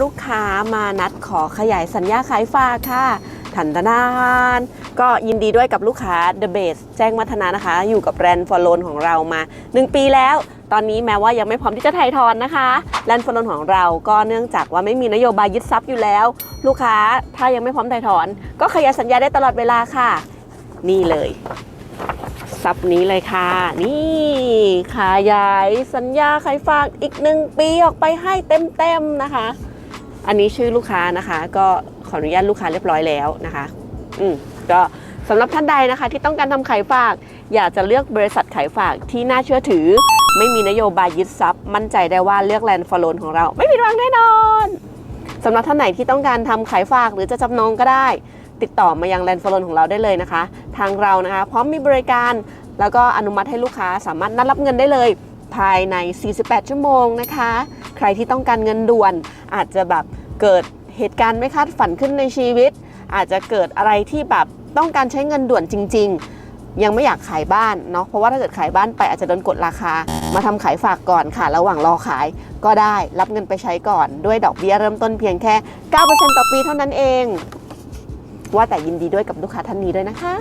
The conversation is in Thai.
ลูกค้ามานัดขอขยายสัญญาขายฝากค่ะทันตนาน ก็ยินดีด้วยกับลูกค้า The Base แจ้งวัฒนานะคะ อยู่กับแบรนด์ฟอลโลนของเรามา 1 ปีแล้ว ตอนนี้แม้ว่ายังไม่พร้อมที่จะถ่ายทอนนะคะแบรนด์ฟอลโลนของเราก็เนื่องจากว่าไม่มีนโยบายยึดทรัพย์อยู่แล้ว ลูกค้าถ้ายังไม่พร้อมถ่ายถอน ก็ขยายสัญญาได้ตลอดเวลาค่ะ นี่เลยซับนี้เลยค่ะ นี่ขยายสัญญาขายฝากอีกหนึ่งปีออกไปให้เต็มๆนะคะ อันนี้ชื่อลูกค้านะคะ ก็ขออนุญาตลูกค้าเรียบร้อยแล้วนะคะ อืมก็สำหรับท่านใดนะคะ ที่ต้องการทำขายฝาก อยากจะเลือกบริษัทขายฝากที่น่าเชื่อถือ ไม่มีนโยบายยึดทรัพย์ มั่นใจได้ว่าเลือกแลนด์ฟอลโลนของเรา ไม่ผิดหวังแน่นอนสำหรับท่านไหนที่ต้องการทำขายฝากหรือจะจำนองก็ได้ ติดต่อมายังแลนด์ฟอลโลนของเราได้เลยนะคะ ทางเรานะคะ พร้อมมีบริการแล้วก็อนุมัติให้ลูกค้าสามารถนัดรับเงินได้เลย ภายใน 48 ชั่วโมงนะคะ ใครที่ต้องการเงินด่วนอาจจะแบบ เกิดเหตุการณ์ไม่คาดฝันขึ้นในชีวิต อาจจะเกิดอะไรที่แบบต้องการใช้เงินด่วนจริง ๆ ยังไม่อยากขายบ้านเนาะเพราะว่าถ้าเกิดขายบ้านไปอาจจะโดนกดราคา มาทำขายฝากก่อนค่ะ ระหว่างรอขายก็ได้รับเงินไปใช้ก่อน ด้วยดอกเบี้ยเริ่มต้นเพียงแค่9%ต่อปีเท่านั้นเอง ว่าแต่ยินดีด้วยกับลูกค้าท่านนี้ด้วยนะคะ